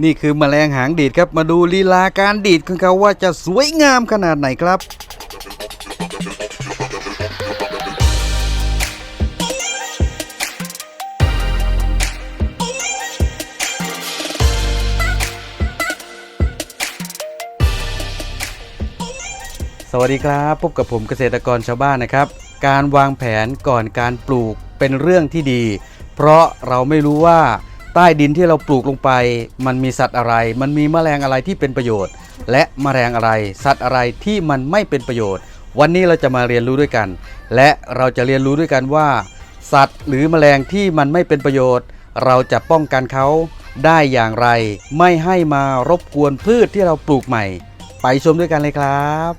นี่คือแมลงหางดีดครับ มาดูลีลาการดีดของเขาว่าจะสวยงามขนาดไหนครับ สวัสดีครับ พบกับผมเกษตรกรชาวบ้านนะครับ การวางแผนก่อนการปลูกเป็นเรื่องที่ดี เพราะเราไม่รู้ว่า ใต้ดินที่เราปลูกลงไป มันมีสัตว์อะไร มันมีแมลงอะไรที่เป็นประโยชน์ และแมลงอะไร สัตว์อะไรที่มันไม่เป็นประโยชน์ วันนี้เราจะมาเรียนรู้ด้วยกัน และเราจะเรียนรู้ด้วยกันว่า สัตว์หรือแมลงที่มันไม่เป็นประโยชน์ เราจะป้องกันเขาได้อย่างไร ไม่ให้มารบกวนพืชที่เราปลูกใหม่ ไปชมด้วยกันเลยครับ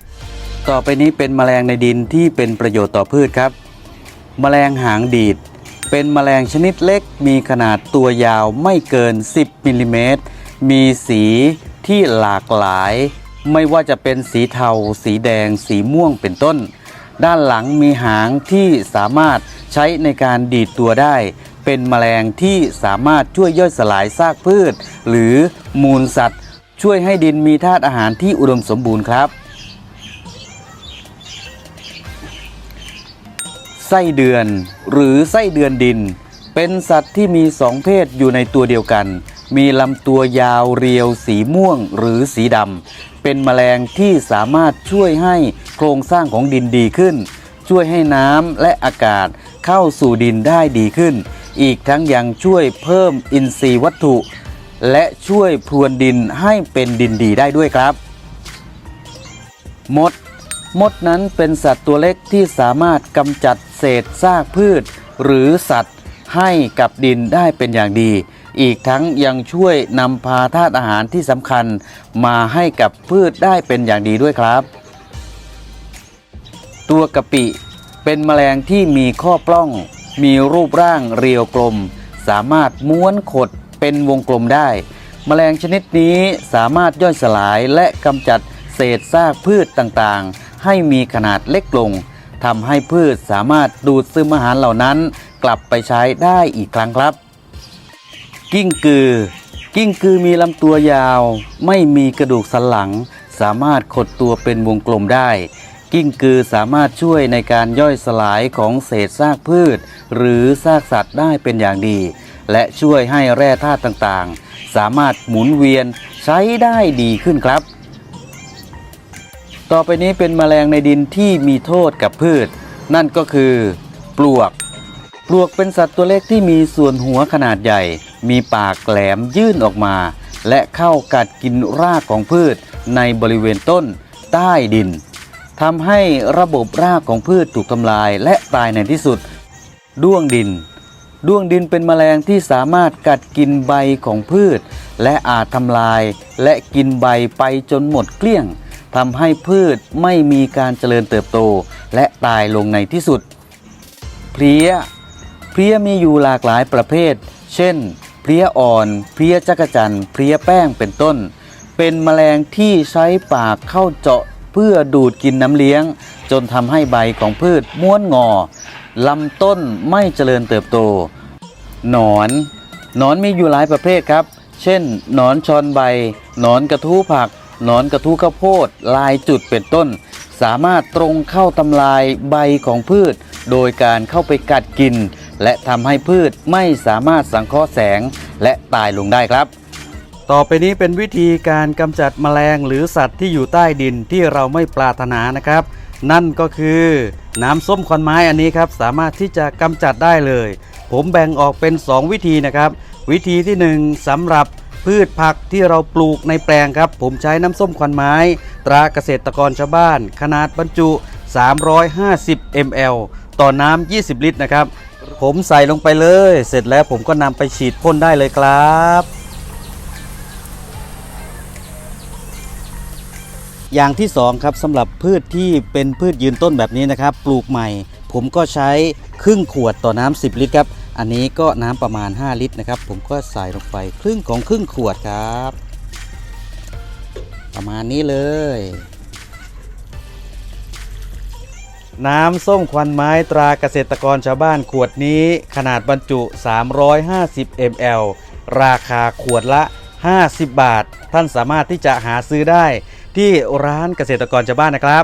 ต่อไปนี้เป็นแมลงในดินที่เป็นประโยชน์ต่อพืชครับ แมลงหางดีด เป็นแมลงชนิดเล็ก มีขนาดตัวยาวไม่เกิน 10มิลลิเมตร มีสีที่หลากหลาย ไม่ว่าจะเป็นสีเทา สีแดง สีม่วงเป็นต้น ด้านหลังมีหางที่สามารถใช้ในการดีดตัวได้ เป็นแมลงที่สามารถช่วยย่อยสลายซากพืช หรือมูลสัตว์ ช่วยให้ดินมีธาตุอาหารที่อุดมสมบูรณ์ครับ ไส้เดือน หรือไส้เดือนดิน เป็นสัตว์ที่มีสองเพศอยู่ในตัวเดียวกัน มีลำตัวยาวเรียวสีม่วงหรือสีดำเป็นแมลงที่สามารถช่วยให้โครงสร้างของดินดีขึ้น ช่วยให้น้ำและอากาศเข้าสู่ดินได้ดีขึ้น อีกทั้งยังช่วยเพิ่มอินทรีย์วัตถุ และช่วยพรวนดินให้เป็นดินดีได้ด้วยครับ มด มดนั้นเป็นสัตว์ตัวเล็กที่สามารถกำจัด ศษซากพืช หรือสัตว์ให้กับดินได้เป็นอย่างดี อีกทั้งยังช่วยนำพาธาตุอาหารที่สำคัญ มาให้กับพืชได้เป็นอย่างดีด้วยครับ ตัวกะปิเป็นแมลงที่มีข้อปล้อง มีรูปร่างเรียวกลม สามารถม้วนขดเป็นวงกลมได้ แมลงชนิดนี้สามารถย่อยสลายและกำจัดเศษซากพืชต่างๆ ให้มีขนาดเล็กลง ทำให้พืชสามารถดูดซึมอาหารเหล่านั้น กลับไปใช้ได้อีกครั้งครับ กิ้งกือ กิ้งกือมีลำตัวยาว ไม่มีกระดูกสันหลัง สามารถขดตัวเป็นวงกลมได้ กิ้งกือสามารถช่วยในการย่อยสลายของเศษซากพืช หรือซากสัตว์ได้เป็นอย่างดี และช่วยให้แร่ธาตุต่างๆ สามารถหมุนเวียนใช้ได้ดีขึ้นครับ ต่อไปนี้เป็นแมลงในดินที่มีโทษกับพืช นั่นก็คือปลวก ปลวกเป็นสัตว์ตัวเล็กที่มีส่วนหัวขนาดใหญ่ มีปากแหลมยื่นออกมา และเข้ากัดกินรากของพืชในบริเวณต้นใต้ดินทำให้ระบบรากของพืชถูกทำลายและตายในที่สุด ด้วงดิน ด้วงดินเป็นแมลงที่สามารถกัดกินใบของพืช และอาจทำลายและกินใบไปจนหมดเกลี้ยง ทำให้พืชไม่มีการเจริญเติบโต และตายลงในที่สุด เพลี้ย เพลี้ยมีอยู่หลากหลายประเภท เช่น เพลี้ยอ่อน เพลี้ยจักรจันเพลี้ยแป้งเป็นต้น เป็นแมลงที่ใช้ปากเข้าเจาะเพื่อดูดกินน้ำเลี้ยง จนทำให้ใบของพืชม้วนงอลำต้นไม่เจริญเติบโต หนอนหนอนมีอยู่หลายประเภทครับ เช่น หนอนชอนใบ หนอนกระทู้ผัก นอนกระทู้ข้าวโพด ลายจุดเป็นต้น สามารถตรงเข้าทำลายใบของพืช โดยการเข้าไปกัดกิน และทำให้พืชไม่สามารถสังเคราะห์แสงและตายลงได้ครับ ต่อไปนี้เป็นวิธีการกำจัดแมลงหรือสัตว์ที่อยู่ใต้ดินที่เราไม่ปรารถนานะครับ นั่นก็คือน้ำส้มควันไม้อันนี้ครับสามารถที่จะกำจัดได้เลย ผมแบ่งออกเป็น 2 วิธีนะครับ วิธีที่ 1สำหรับ พืชผักที่เราปลูกในแปลงครับ ผมใช้น้ำส้มควันไม้ ตราเกษตรกรชาวบ้าน ขนาดบรรจุ 350 ml ต่อน้ำ 20 ลิตรนะครับ ผมใส่ลงไปเลย เสร็จแล้วผมก็นำไปฉีดพ่นได้เลยครับอย่างที่สองครับสำหรับพืชที่เป็นพืชยืนต้นแบบนี้นะครับ ปลูกใหม่ ผมก็ใช้ครึ่งขวดต่อน้ำ10 ลิตรครับ อันนี้ก็น้ำประมาณ 5 ลิตรนะครับ ผมก็ใส่ลงไปครึ่งของครึ่งขวดครับ ประมาณนี้เลย น้ำส้มควันไม้ตราเกษตรกรชาวบ้านขวดนี้ขนาดบรรจุ 350 ml ราคาขวดละ 50 บาท ท่านสามารถที่จะหาซื้อได้ที่ร้านเกษตรกรชาวบ้านนะครับ